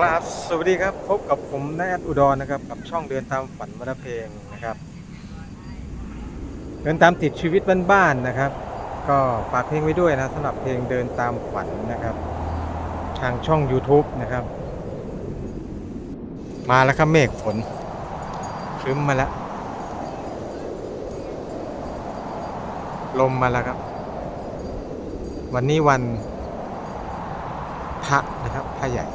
ครับสวัสดีครับพบกับผมนายอุดรนะครับ กับช่องเดินตามฝันวรรเพลงนะครับ เดินตามติดชีวิตบ้านๆนะครับ ก็ฝากเพลงไว้ด้วยนะสำหรับเพลงเดินตามฝันนะครับ ทางช่อง YouTube นะครับ มาแล้วครับเมฆฝนครึ้มมาแล้วลมมาแล้วครับ วันนี้วันพระนะครับพระใหญ่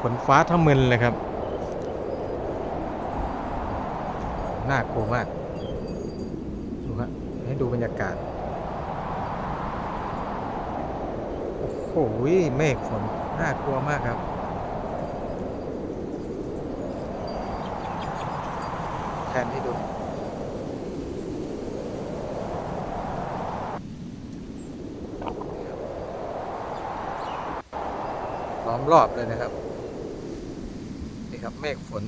ฝนฟ้าทะมึนเลยครับ น่ากลัวมาก ดูฮะ ให้ดูบรรยากาศ โอ้โหเมฆฝน น่ากลัวมากครับแทนให้ดูล้อมรอบเลยนะครับ ครับ เมฆฝน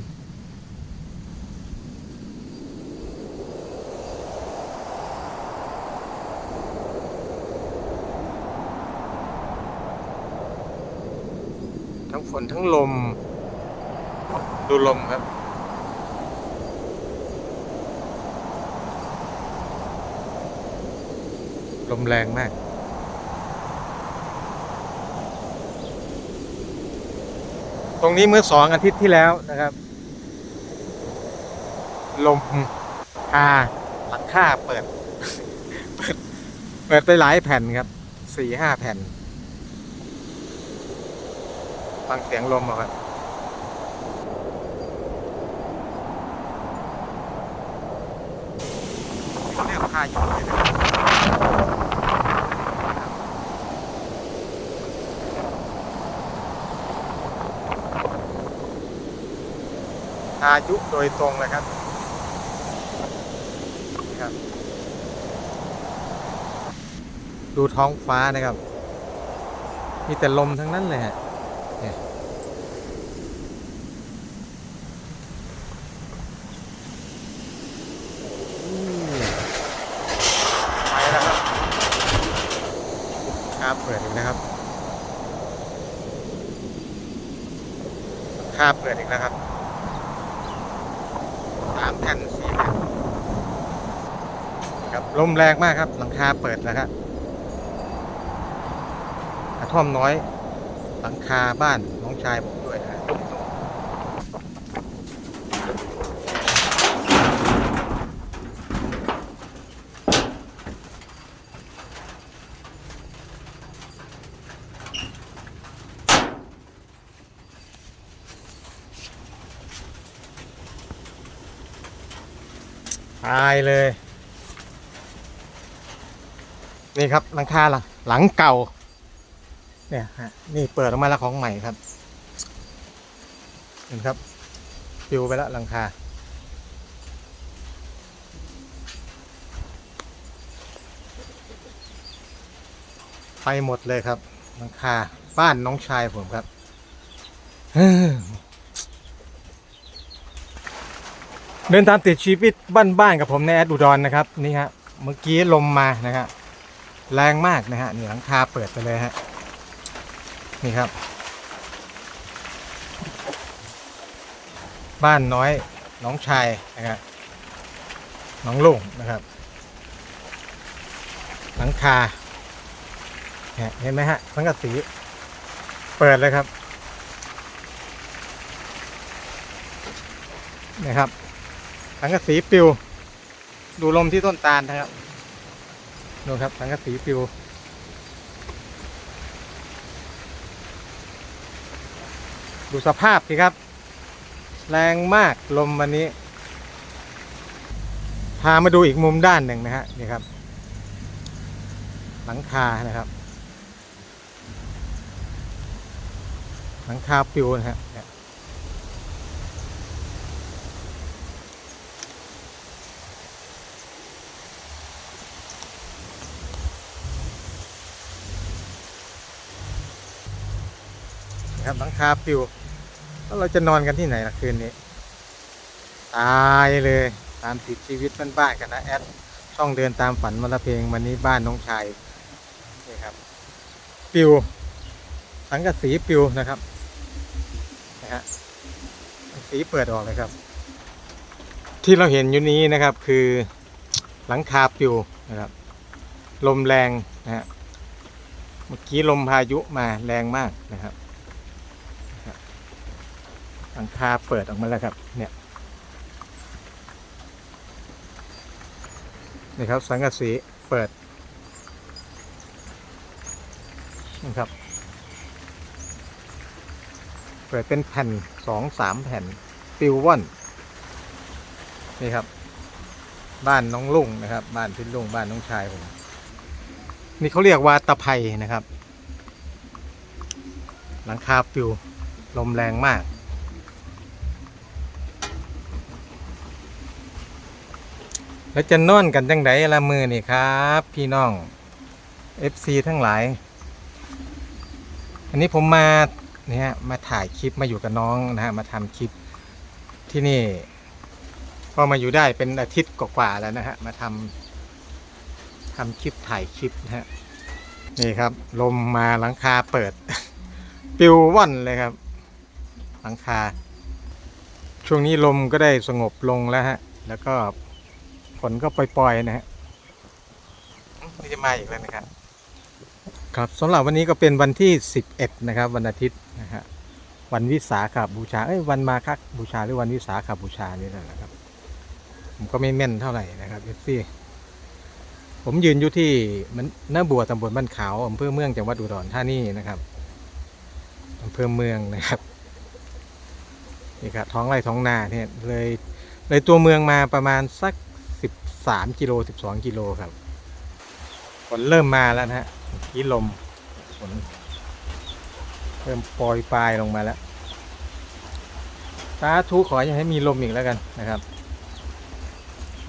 ทั้งฝนทั้งลม ดูลมครับลมแรงมาก ตรงนี้เมื่อสองอาทิตย์ที่แล้วนะครับ ลมพาหลังคาเปิด เปิด เปิดไปหลายแผ่นครับ สี่ห้าแผ่น ฟังเสียงลมเอาครับเขาเรียกพายุเลยนะ พายุโดยตรงเลยครับครับ ดูท้องฟ้านะครับ มีแต่ลมทั้งนั้นเลยฮะเนี่ยอืมไปแล้วครับครับเปิดอีกนะครับคาบเปิดอีกแล้วครับ สามแผ่นสี่แผ่นครับลมแรงมากครับ หลังคาเปิดแล้วครับกระท่อมน้อย หลังคาบ้านน้องชายผม ตายเลย นี่ครับหลังคาหลังหลังเก่า เนี่ยฮะนี่เปิดออกมาแล้วของใหม่ครับ เห็นครับปิวไปแล้วหลังคาไปหมดเลยครับหลังคาบ้านน้องชายผมครับ เดินตามติดชีวิตบ้านๆกับผมในแอดอุดรนะครับนี่ฮะเมื่อกี้ลมมานะฮะแรงมากนะฮะนี่หลังคาเปิดไปเลยฮะนี่ครับ บ้านน้อยน้องชายนะครับน้องลุงนะครับ หลังคาเนี่ยเห็นไหมฮะสังกะสีเปิดเลยครับนะครับ สังกะสีปิว ดูลมที่ต้นตาลนะครับดูครับสังกะสีปิวดูสภาพสิครับ แรงมากลมวันนี้ พามาดูอีกมุมด้านหนึ่งนะฮะนี่ครับ หลังคานะครับ หลังคาปิวนะฮะ นะครับหลังคาปลิวแล้วเราจะนอนกันที่ไหนล่ะคืนนี้ ตายเลยตามติดชีวิตบ้านๆกันนะแอดช่องเดินตามฝันมาละเพลงวันนี้บ้านน้องชายนี่ครับปลิวสังกะสีปลิวนะครับนะฮะสีเปิดออกเลยครับ ที่เราเห็นอยู่นี้นะครับคือหลังคาปลิวนะครับ ลมแรงนะฮะเมื่อกี้ลมพายุมาแรงมากนะครับ หลังคาเปิดออกมาแล้วครับ เนี่ยนี่ครับสังกะสีเปิดนะครับ เปิดเป็นแผ่นสองสามแผ่นปิวว่อนนี่ครับ บ้านน้องลุงนะครับ บ้านพี่ลุงบ้านน้องชายผมนี่เขาเรียกว่าตะไคร่นะครับ หลังคาปิวลมแรงมาก แล้วจะนอนกันจังไดละมือนี่ครับ พี่น้อง FC ทั้งหลาย อันนี้ผมมาเนี่ยมาถ่ายคลิปมาอยู่กับน้องนะฮะมาทำคลิปที่นี่ก็มาอยู่ได้เป็นอาทิตย์กว่าๆแล้วนะฮะมาทำทำคลิปถ่ายคลิปนะฮะนี่ครับ ลมมาหลังคาเปิด ปิวว่อนเลยครับ หลังคา ช่วงนี้ลมก็ได้สงบลงแล้วฮะ แล้วก็ ฝนก็ปล่อยๆนะฮะนี่จะมาอีกแล้วนะครับ ครับสำหรับวันนี้ก็เป็นวันที่ 11 นะครับ วันอาทิตย์นะฮะวันวิสาขบูชาเอ้ยวันมาคับูชาหรือวันวิสาขบูชานี่แหละนะครับ ผมก็ไม่แม่นเท่าไหร่นะครับเอฟซีผมยืนอยู่ที่มันหน้าบัวตำบลบ้านขาวอำเภอเมืองจังหวัดอุดรธานีนะครับอำเภอเมืองนะครับนี่ครับท้องไร่ท้องนาเนี่ยเลยเลยตัวเมืองมาประมาณสัก 13กิโล12กิโลครับฝนเริ่มมาแล้วนะฮะกี้ลมฝนเริ่มปล่อยปลายลงมาแล้วสาธุขออย่าให้มีลมอีกแล้วกันนะครับ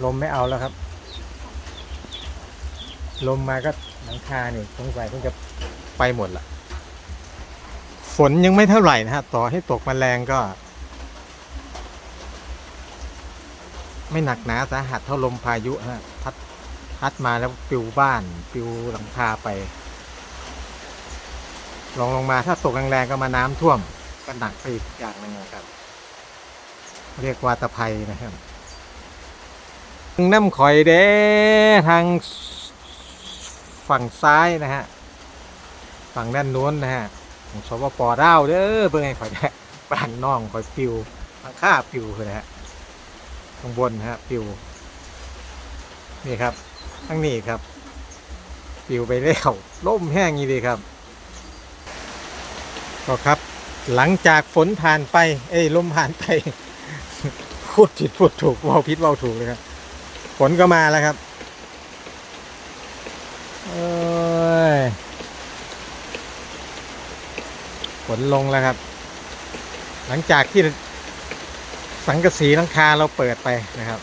ลมไม่เอาแล้วครับ ลมมาก็หลังคาเนี่ยสงสัยคงจะไปหมดละฝนยังไม่เท่าไหร่นะฮะต่อให้ตกมาแรงก็ ไม่หนักหนาสาหัสเท่าลมพายุฮะพัดพัดมาแล้วปลิวบ้านปลิวหลังคาไปลองลงมาถ้าตกแรงๆก็มาน้ำท่วมก็หนักไปอีกอย่างหนึ่งนะครับ เรียกว่าตะไคร่นะครับน้ำข่อยเด้ทางฝั่งซ้ายนะฮะฝั่งด้านโน้นนะฮะของสปปลาเด้อเพื่อให้ข่อยได้บ้านน้องข่อยปิวทางข้าปิวคือนะฮะ ข้างบนฮะปิวนี่ครับข้างนี้ครับปิวไปแล้วล่มแห้งงี้ดีครับ ก็ครับ หลังจากฝนผ่านไป เอ้ยลมผ่านไปพูดผิดพูดถูกเว่าผิดเว่าถูกเลยครับฝนก็มาแล้วครับเอ้ยฝนลงแล้วครับ หลังจากที่ สังกะสีหลังคาเราเปิดไปนะครับ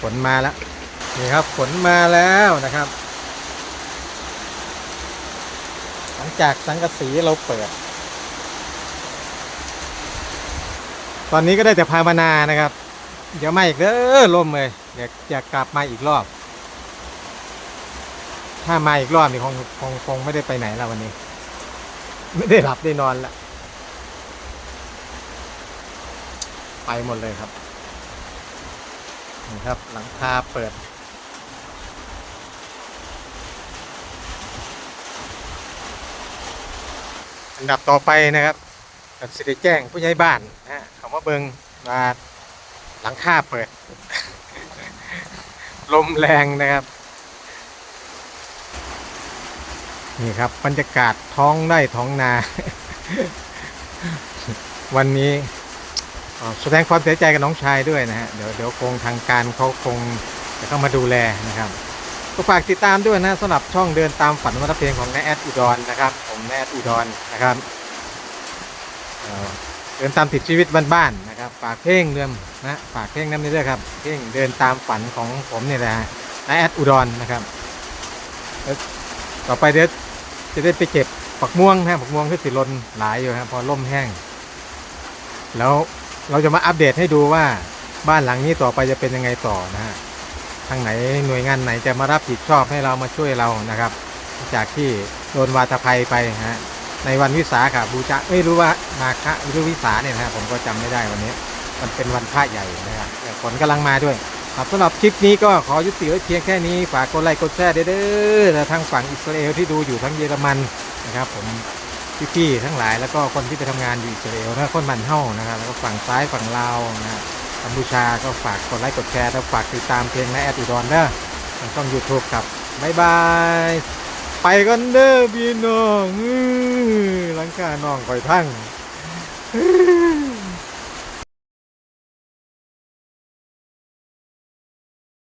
ฝนมาแล้วนี่ครับฝนมาแล้วนะครับ หลังจากสังกะสีเราเปิด ตอนนี้ก็ได้แต่ภาวนานะครับ เดี๋ยวมาอีกเด้อล่มเลยอยากอยากกลับมาอีกรอบ ถ้ามาอีกรอบนี่คงคงคงไม่ได้ไปไหนแล้ววันนี้ ไม่ได้หลับได้นอนละไปหมดเลยครับนี่ครับ หลังคาเปิด อันดับต่อไปนะครับกับสิได้แจ้งผู้ใหญ่บ้านนะฮะคำว่าเบิงมาหลังคาเปิด ลมแรงนะครับ นี่ครับบรรยากาศท้องไร่ท้องนา วันนี้แสดงความเสียใจกับน้องชายด้วยนะฮะเดี๋ยวเดี๋ยวคงทางการเขาคงจะเข้ามาดูแลนะครับก็ฝากติดตามด้วยนะสำหรับช่องเดินตามฝันวัฒเพลงของนายแอดอุดรนะครับ ผมนายแอดอุดรนะครับเเดินตามติดชีวิตบ้านๆนะครับฝากเพลงเดิมนะฝากเพลงน้ำนี้ด้วยครับเพลงเดินตามฝันของผมเนี่ยแหละนายแอดอุดรนะครับต่อไปเดี๋ยว จะได้ไปเก็บปักม่วงนะปักม่วงที่ติดลนหลายอยู่ครับพอล่มแห้ง แล้วเราจะมาอัปเดตให้ดูว่าบ้านหลังนี้ต่อไปจะเป็นยังไงต่อนะฮะทางไหนหน่วยงานไหนจะมารับผิดชอบให้เรามาช่วยเรานะครับ จากที่โดนวาตภัยไปฮะในวันวิสาขบูชาไม่รู้ว่ามาคะหรือวิสาเนี่ยนะฮะผมก็จำไม่ได้วันนี้ มันเป็นวันพระใหญ่นะครับแต่ฝนกำลังมาด้วย ครับสำหรับคลิปนี้ก็ขอยุติไว้เพียงแค่นี้ ฝากกดไลค์กดแชร์เด้อและทางฝั่งอิสราเอลที่ดูอยู่ทั้งเยอรมันนะครับ ผมพี่ๆทั้งหลายแล้วก็คนที่ไปทำงานอยู่อิสราเอลนะคนบันเฮ้านะครับแล้วก็ฝั่งซ้ายฝั่งลาวนะกัมพูชาก็ฝากกดไลค์กดแชร์แล้วฝากติดตามเพลงในแอดอุดรเด้อทางช่อง YouTube ครับบ๊ายบายไปกันเด้อพี่น้องหลังคาน้องคอยพังอื้อ